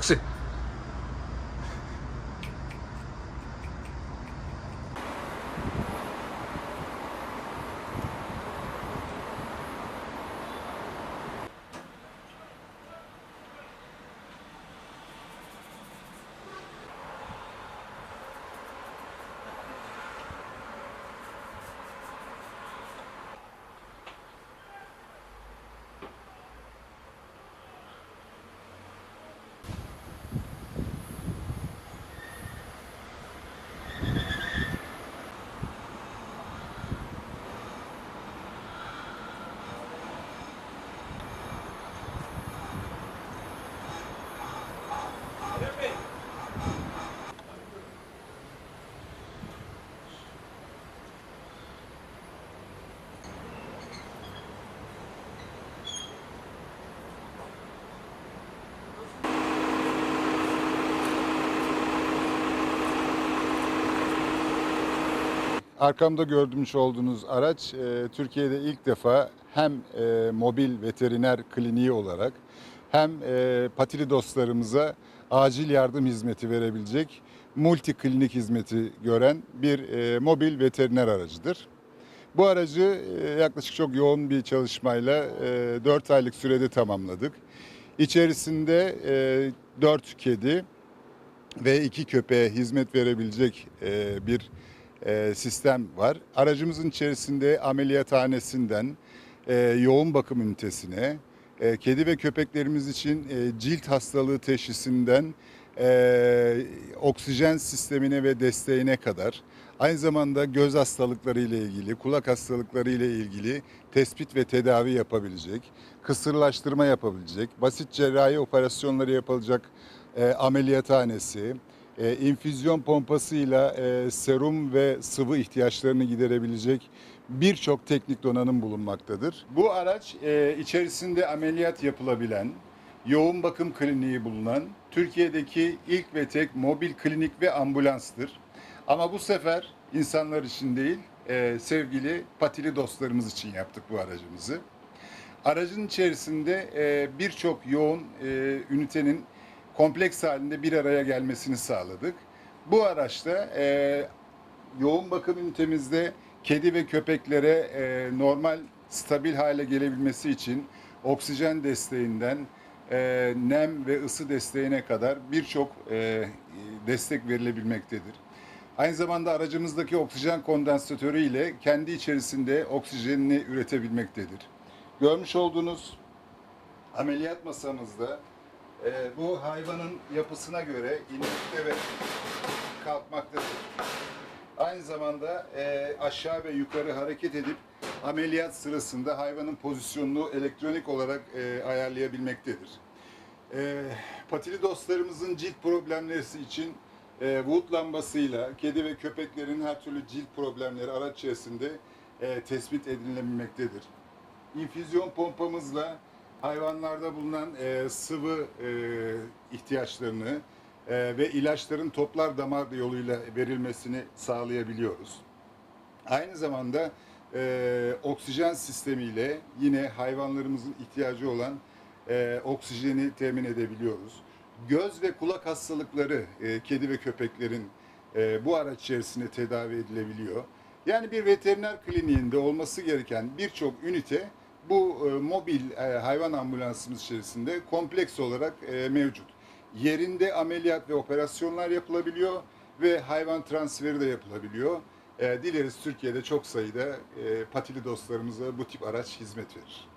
Merci. Arkamda gördüğünüz olduğunuz araç e, Türkiye'de ilk defa hem e, mobil veteriner kliniği olarak hem e, patili dostlarımıza acil yardım hizmeti verebilecek multi klinik hizmeti gören bir e, mobil veteriner aracıdır. Bu aracı e, yaklaşık çok yoğun bir çalışmayla e, 4 aylık sürede tamamladık. İçerisinde e, 4 kedi ve 2 köpeğe hizmet verebilecek e, bir e, sistem var. Aracımızın içerisinde ameliyathanesinden e, yoğun bakım ünitesine, e, kedi ve köpeklerimiz için e, cilt hastalığı teşhisinden e, oksijen sistemine ve desteğine kadar aynı zamanda göz hastalıkları ile ilgili, kulak hastalıkları ile ilgili tespit ve tedavi yapabilecek, kısırlaştırma yapabilecek, basit cerrahi operasyonları yapılacak e, ameliyathanesi, e, infüzyon pompasıyla e, serum ve sıvı ihtiyaçlarını giderebilecek birçok teknik donanım bulunmaktadır. Bu araç e, içerisinde ameliyat yapılabilen, yoğun bakım kliniği bulunan Türkiye'deki ilk ve tek mobil klinik ve ambulanstır. Ama bu sefer insanlar için değil, e, sevgili patili dostlarımız için yaptık bu aracımızı. Aracın içerisinde e, birçok yoğun e, ünitenin kompleks halinde bir araya gelmesini sağladık. Bu araçta e, yoğun bakım ünitemizde kedi ve köpeklere e, normal stabil hale gelebilmesi için oksijen desteğinden e, nem ve ısı desteğine kadar birçok e, destek verilebilmektedir. Aynı zamanda aracımızdaki oksijen kondansatörü ile kendi içerisinde oksijenini üretebilmektedir. Görmüş olduğunuz ameliyat masamızda e, bu hayvanın yapısına göre inmekte ve kalkmaktadır. Aynı zamanda e, aşağı ve yukarı hareket edip ameliyat sırasında hayvanın pozisyonunu elektronik olarak e, ayarlayabilmektedir. E, patili dostlarımızın cilt problemleri için e, Wood lambasıyla kedi ve köpeklerin her türlü cilt problemleri araç içerisinde e, tespit edilebilmektedir. İnfüzyon pompamızla hayvanlarda bulunan e, sıvı e, ihtiyaçlarını e, ve ilaçların toplar damar yoluyla verilmesini sağlayabiliyoruz. Aynı zamanda e, oksijen sistemiyle yine hayvanlarımızın ihtiyacı olan e, oksijeni temin edebiliyoruz. Göz ve kulak hastalıkları e, kedi ve köpeklerin e, bu araç içerisinde tedavi edilebiliyor. Yani bir veteriner kliniğinde olması gereken birçok ünite bu e, mobil e, hayvan ambulansımız içerisinde kompleks olarak e, mevcut. Yerinde ameliyat ve operasyonlar yapılabiliyor ve hayvan transferi de yapılabiliyor. E, dileriz Türkiye'de çok sayıda patili dostlarımıza bu tip araç hizmet verir.